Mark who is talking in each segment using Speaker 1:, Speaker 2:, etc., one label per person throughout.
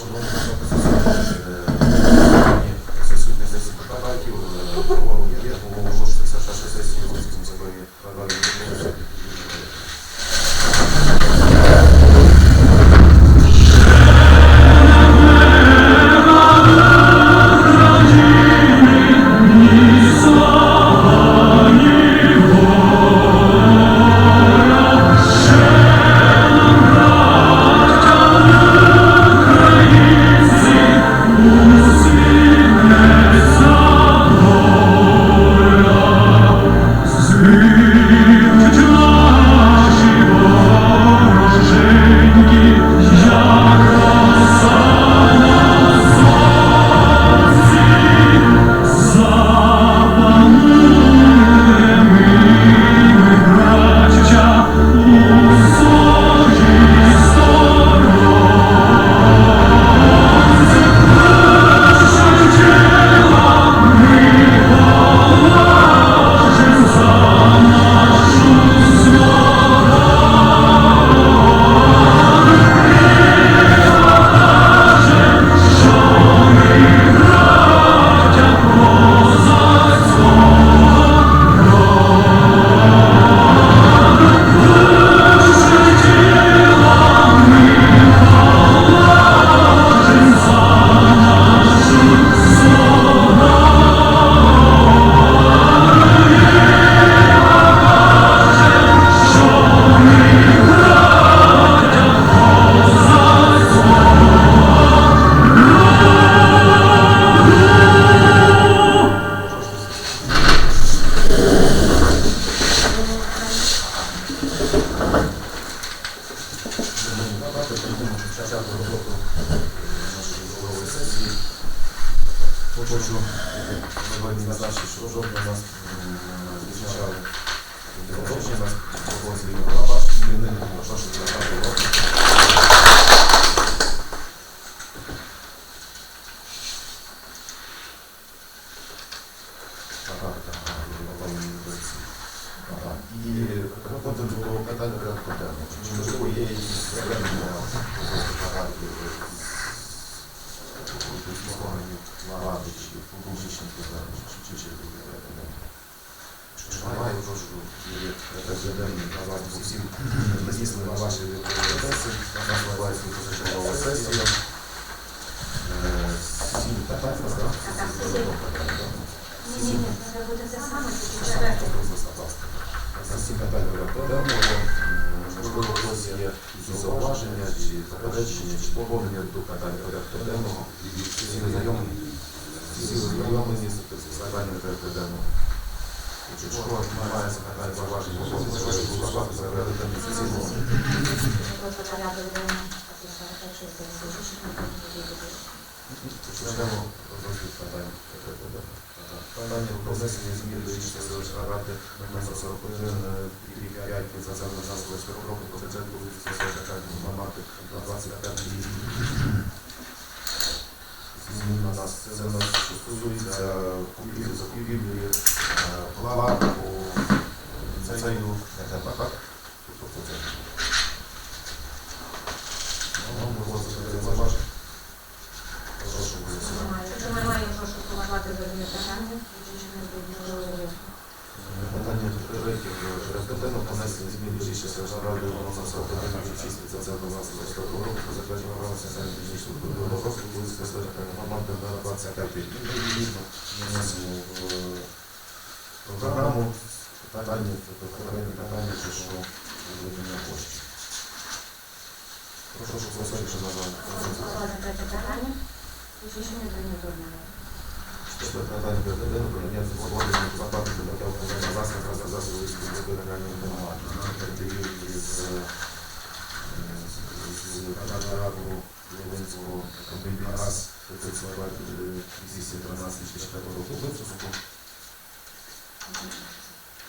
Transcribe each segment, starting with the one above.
Speaker 1: Vamos lá, Хочу сьогодні назначити, що жодного нас м, відзначали день нас погодили Лапаш, змінили року. Ага, ага, ага, ага. І потім було питання порядку денного. Чи можливо є якісь звернення багаті з органів влади чи публічних звернень, чи чи чи чи немає прошу президент назвати всім надісли на ваші адреси, нас відбувається позачергова сесія. Е, Сім питань, так?
Speaker 2: Ні, ні, ні, треба буде те саме, тільки четверте.
Speaker 1: Всі питання порядку зауваження, чи заперечення, чи доповнення до питань порядку денного. Всі знайомі, всі знайомлені з питаннями порядку денного. Якщо немає запитань, зауважень, можливо, прошу голосувати за порядок денний сесійного.
Speaker 2: То.
Speaker 1: Почнемо розгляд питань порядку денного. Питання про внесення змін до рішення селищної ради номер 41 рік 5 від засади засобів року про бюджет Луцької селищної ради номер на 25 рік. Змін у нас це у нас що стосується купівлі закупівлі е, плат по ліцею НТП, так? Тобто це. Ну, можливо, це зауваження. Прошу голосувати.
Speaker 2: Немає. Якщо немає, прошу поважати питання, чи не.
Speaker 1: Питання третє порядку понесення змін до рішення селищної ради номер 41 від 6 від 20 року про затвердження програми соціально-економічного культурного розвитку Луцької селищної ради номер на 25 рік. Ми відповідно внесемо в е, програму питання, тобто конкретні питання, чи що виділення коштів. Прошу голосувати, що на
Speaker 2: Голосувати за третє питання, рішення прийнято одного.
Speaker 1: Четверте питання порядку денного про надання згоди на зарплату для виконання засобів та засобів Луцької міської територіальної громади. На період із е, з Радару Волинського комбіназ 213 2004 року випуску.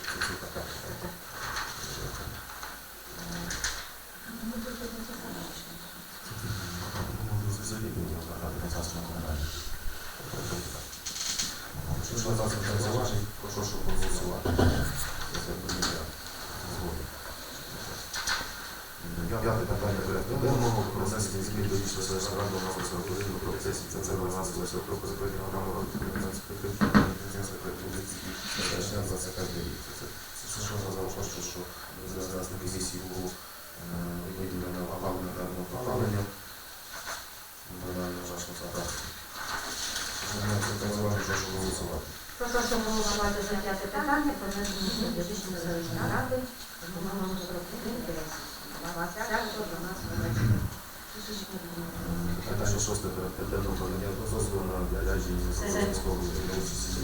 Speaker 1: Це така. Ну, взагалі було багато насаджено комунальне. Якщо вас не зауважень, прошу П'яте питання порядку денного про внесення змін до рішення селищної ради номер 41 про сесії це це 12 року закриття програми розвитку організації підтримки підприємства Католицький селищна 25 рік. Це це що сказав, що що зараз на комісії було е, виділено опалення даного опалення. Банально важко задати. Це називаємо, що голосувати.
Speaker 2: Прошу голосувати за п'яте питання про внесення змін до рішення селищної ради 41
Speaker 1: Питання шосте про надання дозволу на відрядження військової участі.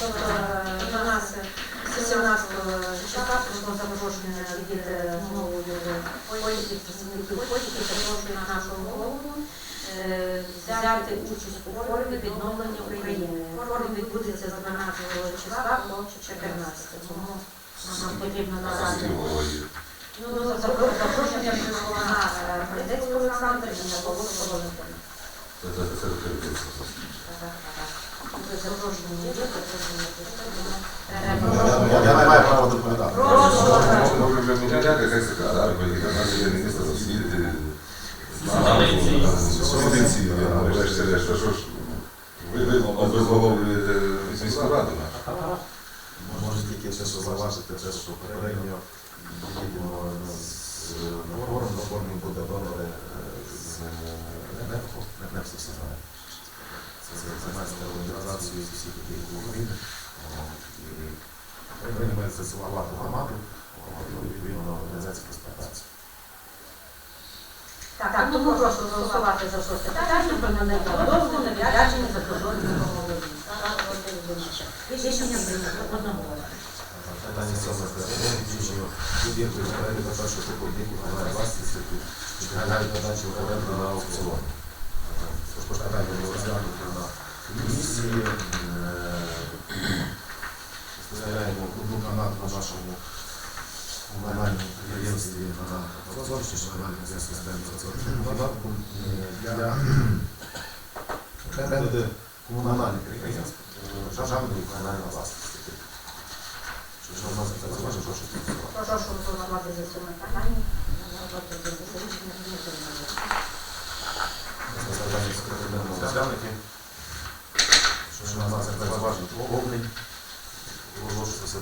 Speaker 2: Тобто до нас 17 числа прийшло запрошення від е, знову від політиків, представників політиків, запрошують нашого голову е, взяти участь у форумі відновлення України. Форум відбудеться з 12 числа по 14. Тому нам потрібно надати Ну, запро- запрошення прийшло на е, Придецький Олександр і на Полоцьку Валентина. Запрошення є, запрошення прийшло.
Speaker 1: Я не маю права доповідати.
Speaker 3: міську раду.
Speaker 1: Може тільки ще що заважити, те, що попередньо їдемо з на форум, буде донори з НЕПКО, НЕПКО всі знають. Це займається організацією всіх яких України. І приймається цілувати громаду, відповідно організація по співпраці.
Speaker 2: Так, тому прошу голосувати за шосте питання про надання дозволу на відрядження за кордонним мовленням. Рішення прийнято одноголосно.
Speaker 1: Питання сьоме питання включення будинку з переліку першого типу будинку комунальної власності підлягають подачі в оренду на аукціон. Також питання було розглянуто на комісії. Спостерігаємо одну канату на нашому комунальному підприємстві на чи ж комунальне підприємство ставимо канатку для оренди комунальних підприємств, державної комунальної власності. Що заважить, прошу. Що ж нас це заважить повний. Оголошується